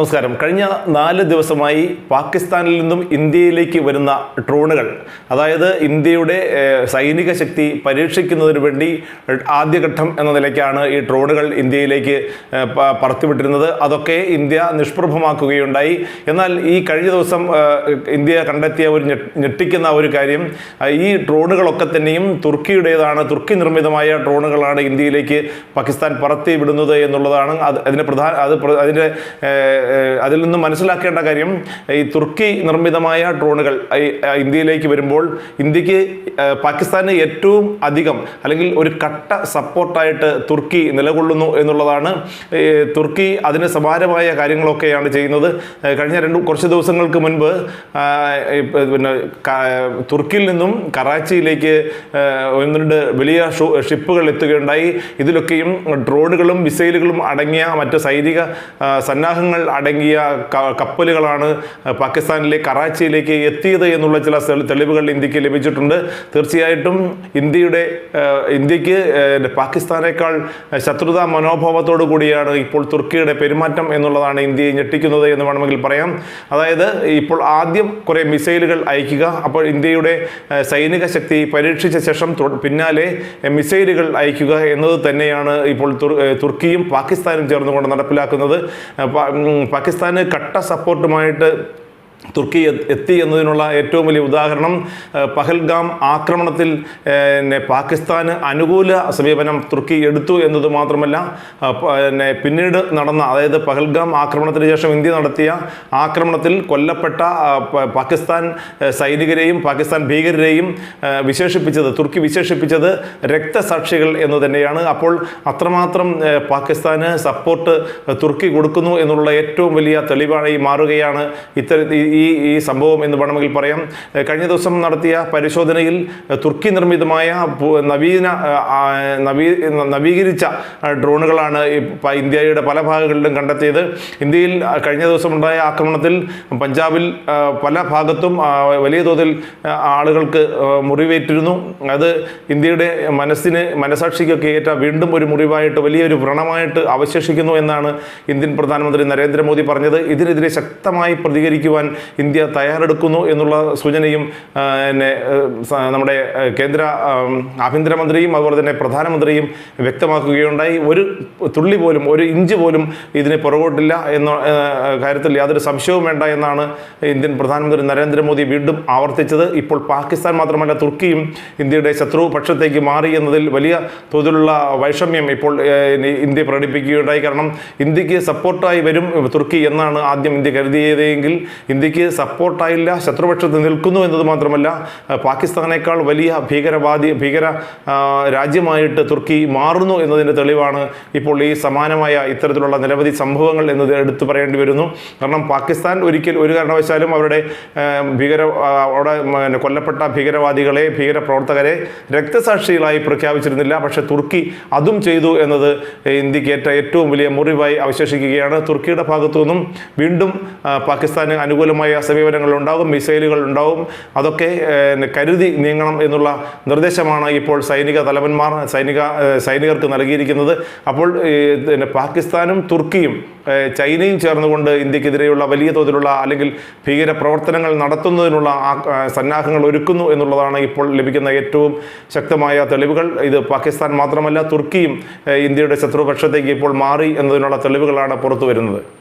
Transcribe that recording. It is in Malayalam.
നമസ്കാരം. കഴിഞ്ഞ നാല് ദിവസമായി പാകിസ്ഥാനിൽ നിന്നും ഇന്ത്യയിലേക്ക് വരുന്ന ഡ്രോണുകൾ അതായത് ഇന്ത്യയുടെ സൈനിക ശക്തി പരീക്ഷിക്കുന്നതിന് വേണ്ടി ആദ്യഘട്ടം എന്ന നിലയ്ക്കാണ് ഈ ഡ്രോണുകൾ ഇന്ത്യയിലേക്ക് പറത്തിവിട്ടിരുന്നത്. അതൊക്കെ ഇന്ത്യ നിഷ്പ്രഭമാക്കുകയുണ്ടായി. എന്നാൽ ഈ കഴിഞ്ഞ ദിവസം ഇന്ത്യ കണ്ടെത്തിയ ഒരു ഞെട്ടിക്കുന്ന ഒരു കാര്യം ഈ ഡ്രോണുകളൊക്കെ തന്നെയും തുർക്കിയുടേതാണ് തുർക്കി നിർമ്മിതമായ ഡ്രോണുകളാണ് ഇന്ത്യയിലേക്ക് പാകിസ്ഥാൻ പറത്തി വിടുന്നത് എന്നുള്ളതാണ്. അത് അതിന് പ്രധാന അത് അതിന്റെ അതിൽ നിന്ന് മനസ്സിലാക്കേണ്ട കാര്യം ഈ തുർക്കി നിർമ്മിതമായ ഡ്രോണുകൾ ഇന്ത്യയിലേക്ക് വരുമ്പോൾ ഇന്ത്യയ്ക്ക് പാകിസ്ഥാന് ഏറ്റവും അധികം അല്ലെങ്കിൽ ഒരു കട്ട സപ്പോർട്ടായിട്ട് തുർക്കി നിലകൊള്ളുന്നു എന്നുള്ളതാണ്. തുർക്കി അതിന് സമാനമായ കാര്യങ്ങളൊക്കെയാണ് ചെയ്യുന്നത്. കഴിഞ്ഞ രണ്ട് കുറച്ച് ദിവസങ്ങൾക്ക് മുൻപ് പിന്നെ തുർക്കിയിൽ നിന്നും കറാച്ചിയിലേക്ക് ഒന്ന് രണ്ട് വലിയ ഷിപ്പുകൾ എത്തുകയുണ്ടായി. ഇതിലൊക്കെയും ഡ്രോണുകളും മിസൈലുകളും അടങ്ങിയ മറ്റ് സൈനിക സന്നാഹങ്ങൾ അടങ്ങിയ കപ്പലുകളാണ് പാകിസ്ഥാനിലെ കറാച്ചിയിലേക്ക് എത്തിയത് എന്നുള്ള ചില തെളിവുകൾ ഇന്ത്യയ്ക്ക് ലഭിച്ചിട്ടുണ്ട്. തീർച്ചയായിട്ടും ഇന്ത്യയുടെ ഇന്ത്യയ്ക്ക് പാകിസ്ഥാനേക്കാൾ ശത്രുതാ മനോഭാവത്തോടു കൂടിയാണ് ഇപ്പോൾ തുർക്കിയുടെ പെരുമാറ്റം എന്നുള്ളതാണ് ഇന്ത്യയെ ഞെട്ടിക്കുന്നത് എന്ന് വേണമെങ്കിൽ പറയാം. അതായത് ഇപ്പോൾ ആദ്യം കുറേ മിസൈലുകൾ അയക്കുക അപ്പോൾ ഇന്ത്യയുടെ സൈനിക ശക്തി പരീക്ഷിച്ച ശേഷം പിന്നാലെ മിസൈലുകൾ അയക്കുക എന്നത് തന്നെയാണ് ഇപ്പോൾ തുർക്കിയും പാകിസ്ഥാനും ചേർന്നുകൊണ്ട് നടപ്പിലാക്കുന്നത്. പാകിസ്ഥാന് കട്ട സപ്പോർട്ടുമായിട്ട് തുർക്കി എത്തി എന്നതിനുള്ള ഏറ്റവും വലിയ ഉദാഹരണം പഹൽഗാം ആക്രമണത്തിൽ പിന്നെ പാകിസ്ഥാന് അനുകൂല സമീപനം തുർക്കി എടുത്തു എന്നത് മാത്രമല്ല പിന്നെ പിന്നീട് നടന്ന അതായത് പഹൽഗാം ആക്രമണത്തിന് ശേഷം ഇന്ത്യ നടത്തിയ ആക്രമണത്തിൽ കൊല്ലപ്പെട്ട പാകിസ്ഥാൻ സൈനികരെയും പാകിസ്ഥാൻ ഭീകരരെയും വിശേഷിപ്പിച്ചത് തുർക്കി വിശേഷിപ്പിച്ചത് രക്തസാക്ഷികൾ എന്ന് തന്നെയാണ്. അപ്പോൾ അത്രമാത്രം പാകിസ്ഥാന് സപ്പോർട്ട് തുർക്കി കൊടുക്കുന്നു എന്നുള്ള ഏറ്റവും വലിയ തെളിവായി മാറുകയാണ് ഇത്തര ഈ- ഈ സംഭവം എന്ന് വേണമെങ്കിൽ പറയാം. കഴിഞ്ഞ ദിവസം നടത്തിയ പരിശോധനയിൽ തുർക്കി നിർമ്മിതമായ നവീന നവീ നവീകരിച്ച ഡ്രോണുകളാണ് ഇന്ത്യയുടെ പല ഭാഗങ്ങളിലും കണ്ടെത്തിയത്. ഇന്ത്യയിൽ കഴിഞ്ഞ ദിവസം ഉണ്ടായ ആക്രമണത്തിൽ പഞ്ചാബിൽ പല ഭാഗത്തും വലിയ തോതിൽ ആളുകൾക്ക് മുറിവേറ്റിരുന്നു. അത് ഇന്ത്യയുടെ മനസ്സിന് മനസാക്ഷിക്കൊക്കെ ഏറ്റ വീണ്ടും ഒരു മുറിവായിട്ട് വലിയൊരു വ്രണമായിട്ട് അവശേഷിക്കുന്നു എന്നാണ് ഇന്ത്യൻ പ്രധാനമന്ത്രി നരേന്ദ്രമോദി പറഞ്ഞത്. ഇതിനെതിരെ ശക്തമായി പ്രതികരിക്കുവാൻ ഇന്ത്യ തയ്യാറെടുക്കുന്നു എന്നുള്ള സൂചനയും പിന്നെ നമ്മുടെ കേന്ദ്ര ആഭ്യന്തരമന്ത്രിയും അതുപോലെ തന്നെ പ്രധാനമന്ത്രിയും വ്യക്തമാക്കുകയുണ്ടായി. ഒരു തുള്ളി പോലും ഒരു ഇഞ്ച് പോലും ഇതിന് പുറകോട്ടില്ല എന്ന കാര്യത്തിൽ യാതൊരു സംശയവും വേണ്ട എന്നാണ് ഇന്ത്യൻ പ്രധാനമന്ത്രി നരേന്ദ്രമോദി വീണ്ടും ആവർത്തിച്ചത്. ഇപ്പോൾ പാകിസ്ഥാൻ മാത്രമല്ല തുർക്കിയും ഇന്ത്യയുടെ ശത്രു പക്ഷത്തേക്ക് മാറി എന്നതിൽ വലിയ തോതിലുള്ള വൈഷമ്യം ഇപ്പോൾ ഇന്ത്യ പ്രകടിപ്പിക്കുകയുണ്ടായി. കാരണം ഇന്ത്യയ്ക്ക് സപ്പോർട്ടായി വരും തുർക്കി എന്നാണ് ആദ്യം ഇന്ത്യ കരുതിയതെങ്കിൽ ഇന്ത്യയ്ക്ക് സപ്പോർട്ടായില്ല ശത്രുപക്ഷത്ത് നിൽക്കുന്നു എന്നത് മാത്രമല്ല പാകിസ്ഥാനേക്കാൾ വലിയ ഭീകരവാദി ഭീകര രാജ്യമായിട്ട് തുർക്കി മാറുന്നു എന്നതിന്റെ തെളിവാണ് ഇപ്പോൾ ഈ സമാനമായ ഇത്തരത്തിലുള്ള നിരവധി സംഭവങ്ങൾ എന്നത് എടുത്തു പറയേണ്ടി വരുന്നു. കാരണം പാകിസ്ഥാൻ ഒരിക്കൽ ഒരു കാരണവശാലും അവരുടെ ഭീകര അവിടെ കൊല്ലപ്പെട്ട ഭീകരവാദികളെ ഭീകരപ്രവർത്തകരെ രക്തസാക്ഷികളായി പ്രഖ്യാപിച്ചിരുന്നില്ല. പക്ഷേ തുർക്കി അതും ചെയ്തു എന്നത് ഇന്ത്യയ്ക്ക് ഏറ്റ ഏറ്റവും വലിയ മുറിവായി അവശേഷിക്കുകയാണ്. തുർക്കിയുടെ ഭാഗത്തു നിന്നും വീണ്ടും പാകിസ്ഥാന് അനുകൂലമായ സമീപനങ്ങൾ ഉണ്ടാകും മിസൈലുകൾ ഉണ്ടാകും. അതൊക്കെ കരുതി നീങ്ങണം എന്നുള്ള നിർദ്ദേശമാണ് ഇപ്പോൾ സൈനിക തലവന്മാർ സൈനിക സൈനികർക്ക് നൽകിയിരിക്കുന്നത്. അപ്പോൾ പിന്നെ പാകിസ്ഥാനും തുർക്കിയും ചൈനയും ചേർന്നുകൊണ്ട് ഇന്ത്യക്കെതിരെയുള്ള വലിയ തോതിലുള്ള അല്ലെങ്കിൽ ഭീകര പ്രവർത്തനങ്ങൾ നടത്തുന്നതിനുള്ള സന്നാഹങ്ങൾ ഒരുക്കുന്നു എന്നുള്ളതാണ് ഇപ്പോൾ ലഭിക്കുന്ന ഏറ്റവും ശക്തമായ തെളിവുകൾ. ഇത് പാകിസ്ഥാൻ മാത്രമല്ല തുർക്കിയും ഇന്ത്യയുടെ ശത്രുപക്ഷത്തേക്ക് ഇപ്പോൾ മാറി എന്നതിനുള്ള തെളിവുകളാണ് പുറത്തു വരുന്നത്